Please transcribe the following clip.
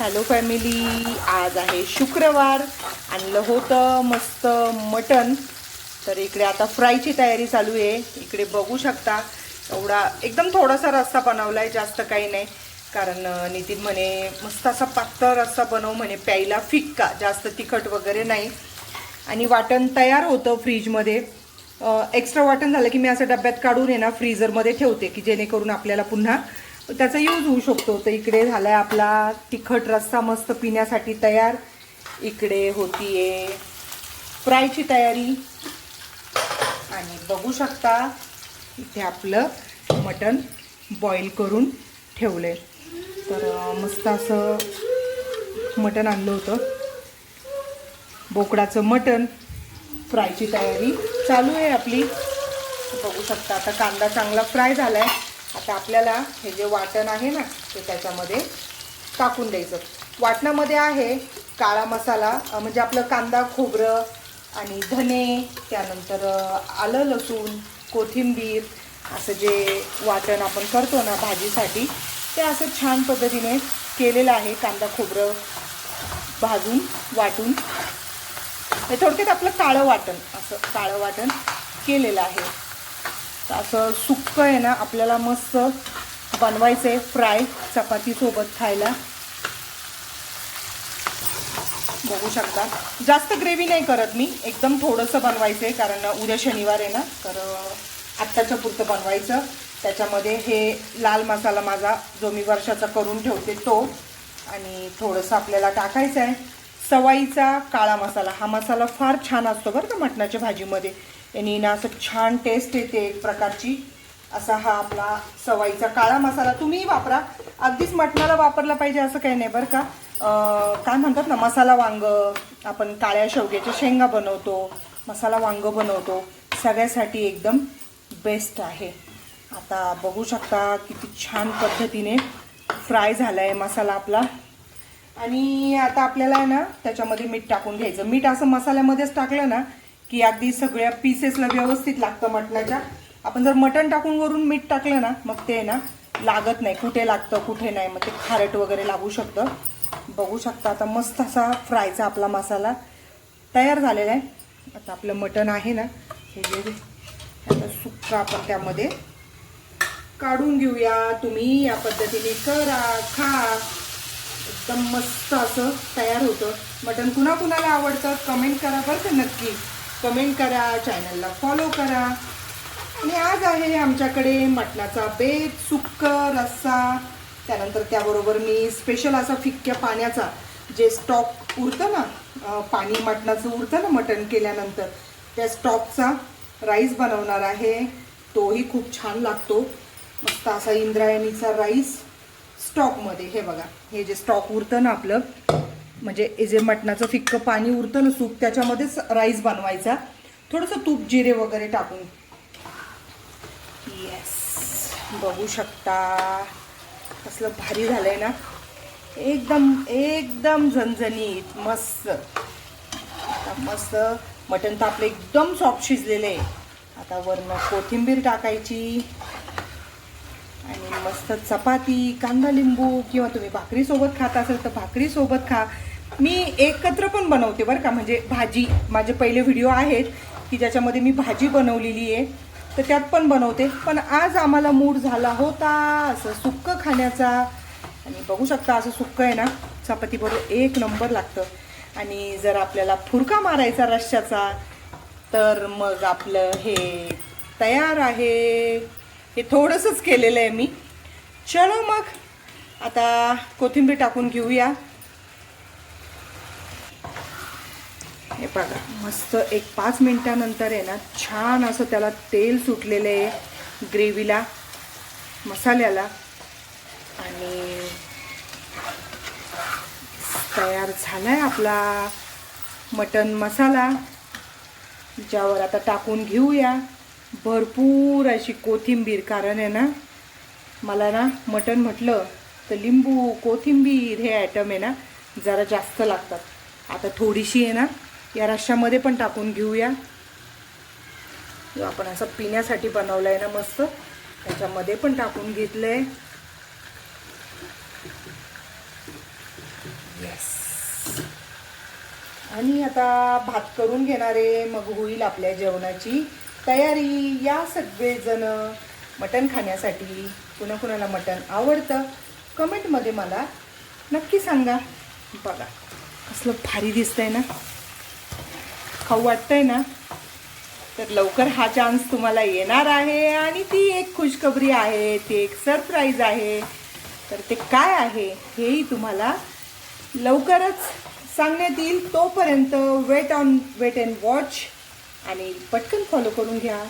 Hello family आज आहे शुक्रवार आणलं होतं मस्त मटन. तर इकडे आता फ्रायची तयारी चालू आहे. इकडे बघू शकता एवढा एकदम थोडासा रस्सा आहे जास्त काही नाही. कारण नितीन म्हणे मस्त असा पातळ रस्सा बनव म्हणे प्यायला फिक्का जास्त तिखट वगैरे नाही. आणि वाटण तयार होतं फ्रीजमध्ये. एक्स्ट्रा वाटण झालं की मी असं डब्यात काढून आहे ना फ्रीझरमध्ये ठेवते की जेणेकरून आपल्याला पुन्हा त्याचा यूज होऊ शकतो. तर इकडे झालाय आपला तिखट रस्सा मस्त पिण्यासाठी तयार. इकडे होतीये फ्रायची तयारी. आणि बघू शकता इथे आपलं मटण बॉईल करून ठेवलंय. तर मस्त असं मटण आणलं होतं. बोकडाचं मटण फ्रायची तयारी चालू आहे आपली. बघू शकता आता कांदा चांगला फ्राय झाला आहे आता आपल्याला हे जे वाटण आहे ना ते त्याच्यामध्ये टाकून द्यायचं. वाटणामध्ये आहे काळा मसाला म्हणजे आपलं कांदा खोबरं आणि धने त्यानंतर आलं लसूण कोथिंबीर असं जे वाटण आपण करतो ना भाजीसाठी ते असं छान पद्धतीने केलेलं आहे कांदा खोबरं भाजून वाटून. हे थोडक्यात आपलं काळं वाटण असं काळं वाटण केलेलं आहे. तर असं सुक्क आहे ना आपल्याला मस्त बनवायचं आहे फ्राय चपातीसोबत खायला. बघू शकता. जास्त ग्रेव्ही नाही करत मी एकदम थोडंसं बनवायचं आहे कारण उद्या शनिवार आहे ना तर आत्ताच्या पुरतं बनवायचं. त्याच्यामध्ये हे लाल मसाला माझा जो मी वर्षाचा करून ठेवते तो आणि थोडंसं आपल्याला टाकायचं आहे सवाईचा काळा मसाला हा मसाला फार छान असतो बरं का मटणाच्या भाजीमध्ये. यांनी ना असं छान टेस्ट येते एक प्रकारची. असा हा आपला सवाईचा काळा मसाला तुम्हीही वापरा. अगदीच मटणाला वापरला पाहिजे असं काही नाही बरं का. काय म्हणतात ना मसाला वांग आपण काळ्या शेवग्याच्या शेंगा बनवतो मसाला वांग बनवतो सगळ्यासाठी एकदम बेस्ट आहे. आता बघू शकता किती छान पद्धतीने फ्राय झाला आहे मसाला आपला. आणि आता आपल्याला आहे ना त्याच्यामध्ये मीठ टाकून घ्यायचं. मीठ असं मसाल्यामध्येच टाकलं ना की अगदी सगळ्या पीसेसला व्यवस्थित लागतं मटणाच्या. आपण जर मटण टाकून वरून मीठ टाकलं ना मग ते ना लागत नाही. कुठे लागतं कुठे नाही मग ते खारट वगैरे लागू शकतं. बघू शकता आता मस्त असा फ्रायचा आपला मसाला तयार झालेला आहे. आता आपलं मटण आहे ना हे जे आता सुक्का आपण त्यामध्ये काढून घेऊया. तुम्ही या पद्धतीने करा खा. एकदम मस्त असं तयार होतं. मटण कुणा कुणाला आवडतं कमेंट करा बरं का नक्की. कमेंट करा चॅनलला फॉलो करा. आणि आज आहे आमच्याकडे मटणाचा बेत सुक्क रस्सा. त्यानंतर त्याबरोबर मी स्पेशल असा फिक्क्या पाण्याचा जे स्टॉक उरतं ना पाणी मटणाचं उरतं ना मटण केल्यानंतर त्या स्टॉकचा राईस बनवणार आहे. तोही खूप छान लागतो. मस्त असा इंद्रायणीचा राईस स्टॉकमध्ये हे बघा हे जे स्टॉक उरतं ना आपलं म्हणजे जे मटणाचं फिक्क पाणी उरतं ना सूप त्याच्यामध्येच राईस बनवायचा. थोडंसं तूप जिरे वगैरे टाकून. येस बघू शकता. कसलं भारी झालंय ना. एकदम एकदम झणझणीत मस्त. मस्त मटण तर आपलं एकदम सॉफ्ट शिजलेलं. आहे आता वरनं कोथिंबीर टाकायची. आणि मस्त चपाती कांदा लिंबू किंवा तुम्ही भाकरीसोबत खात असेल तर भाकरीसोबत खा. मी एकत्र पण बनवते बरं का म्हणजे भाजी. माझे पहिले व्हिडिओ आहेत की ज्याच्यामध्ये मी भाजी बनवलेली आहे तर त्यात पण बनवते. पण आज आम्हाला मूड झाला होता असं सुक्क खाण्याचा. आणि बघू शकता असं सुक्क आहे ना चपातीबरोबर एक नंबर लागतं. आणि जर आपल्याला फुरका मारायचा रश्श्याचा तर मग आपलं हे तयार आहे. हे थोडंसंच केलेलं आहे मी. चलो मग आता कोथिंबीर टाकून घेऊया. हे बघा मस्त एक पाच मिनटानंतर आहे ना छान असं त्याला तेल सुटलेलं आहे ग्रेव्हीला मसाल्याला. आणि तयार झाला आहे आपला मटन मसाला ज्यावर आता टाकून घेऊया. भरपूर अशी कोथिंबीर कारण आहे ना मला ना मटण म्हटलं तर लिंबू कोथिंबीर हे आयटम आहे ना जरा जास्त लागतात. आता थोडीशी आहे ना या रश्श्यामध्ये पण टाकून घेऊया. जो आपण असं पिण्यासाठी बनवलं आहे ना मस्त त्याच्यामध्ये पण टाकून घेतलं आहे आणि आता भात करून घेणारे मग होईल आपल्या जेवणाची. तयारी या सगळेजण मटण खाण्यासाठी कुणा कुणाला मटण आवडतं कमेंटमध्ये मला नक्की सांगा. बघा कसलं भारी दिसतंय ना. खाऊ वाटतंय ना. तर लवकर हा चान्स तुम्हाला येणार आहे आणि ती एक खुशखबरी आहे ती एक सरप्राईज आहे. तर ते काय आहे हेही तुम्हाला लवकरच सांगण्यात येईल. तोपर्यंत wait on wait and watch आणि पटकन फॉलो करून घ्या.